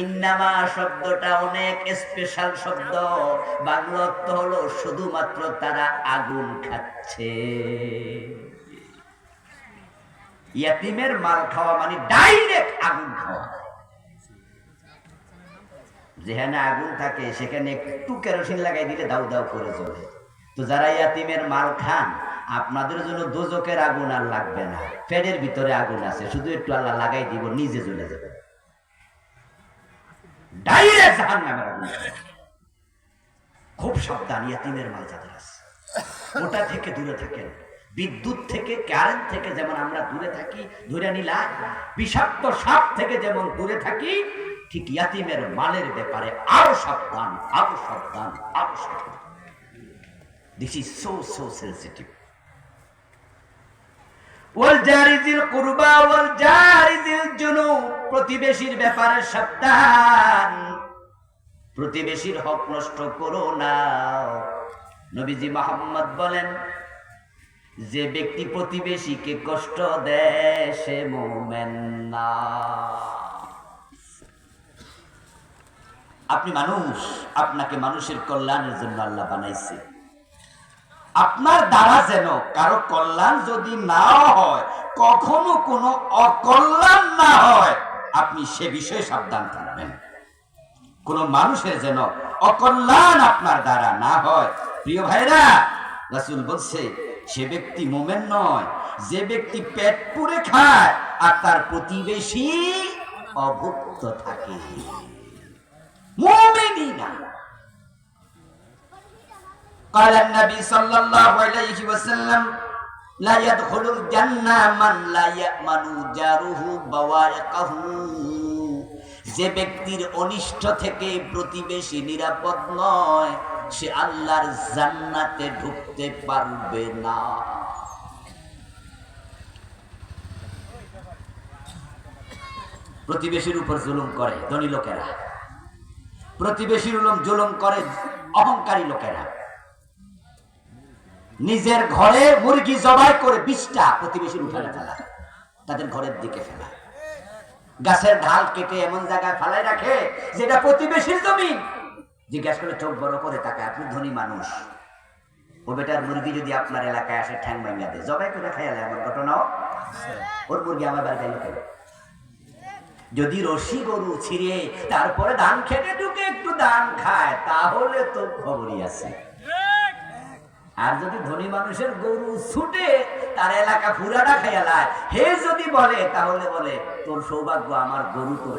ইন্নামা শব্দটা অনেক স্পেশাল শব্দ। বাংলা হলো শুধুমাত্র তারা আগুন খাচ্ছে। ইয়াতিমের মাল খাওয়া মানে ডাইরেক্ট আগুন খাওয়া। যেখানে আগুন থাকে, সেখানে একটু কেরোসিন লাগাই দিলে দাউ দাউ করে চলে তো যারা ইয়াতিমের মাল খান, আপনাদের জন্য দোজকের আগুন আর লাগবে না। পেটের ভিতরে আগুন আছে, শুধু একটু আল্লাহ লাগাই দিব, নিজে জ্বলে যাবে। ডাইরেক্ট জাহান্নামের আগুন খুব সাবধান ইয়াতিমের মাল যাদের আছে। ওটা থেকে দূরে থাকেন। বিদ্যুৎ থেকে কারেন্ট থেকে যেমন আমরা দূরে থাকি ধরে নিলাম বিষাক্ত সাপ থেকে যেমন দূরে থাকি, ঠিক ইয়াতিমের মালের ব্যাপারে আরও সাবধান আরও সাবধান আরও সাবধান। This is so so sensitive প্রতিবেশীর ব্যাপারে সাবধান। প্রতিবেশীর হক নষ্ট করো না। নবীজি মোহাম্মদ বলেন, যে ব্যক্তি প্রতিবেশীকে কষ্ট দেয়, সে মোমেন না। আপনি মানুষ, আপনাকে মানুষের কল্যাণের জন্য আল্লাহ বানাইছে। আপনার দ্বারা যেন কারও কল্যাণ যদি না হয়, কখনো কোনো অকল্যাণ না হয়, আপনি সে বিষয়ে সাবধান থাকবেন। কোন মানুষের যেন অকল্যাণ আপনার দ্বারা না হয়। প্রিয় ভাইরা, রাসুল বলছে, সে ব্যক্তি মোমেন নয়, যে ব্যক্তি পেট পুরে খায় আর তার প্রতিবেশী অভুক্ত থাকে। মোমেনই না। قال النبي صلى الله عليه وسلم لا يدخل الجنة من لا يأمن جاره بوائقه যে ব্যক্তির অনিষ্ট থেকে প্রতিবেশী নিরাপদ নয় সে আল্লাহর জান্নাতে ঢুকতে পারবে না প্রতিবেশীর উপর জুলুম করে ধনী লোকেরা প্রতিবেশীর উলম জুলুম করে অহংকারী লোকেরা নিজের ঘরে মুরগি জবাই করে বিষটা প্রতিবেশীর উঠানে ফেলা। তাদের ঘরের দিকে ফেলা। গাছের ঢাল কেটে এমন জায়গায় ফেলাই রাখে যেটা প্রতিবেশীর জমি। জিজ্ঞাসা করে চোখ বড় করে তাকে আপনি ধনী মানুষ। ও বেটার মুরগি যদি আপনার এলাকায় আসে, ঠ্যাং ভাঙ্গা দেয়। জবাই করে খাইলে এমন ঘটনাও ওর মুরগি আমার বাড়িতে এলো কেন যদি রশি গরু ছিঁড়ে তারপরে ধান খেতে ঢুকে একটু ধান খায়, তাহলে তো খবরই আছে। আর যদি ধনী মানুষের গরু ছুটে তার এলাকা ফুরাটা খেয়ালায় হে যদি বলে, তাহলে বলে, তোর সৌভাগ্য আমার গরু তোর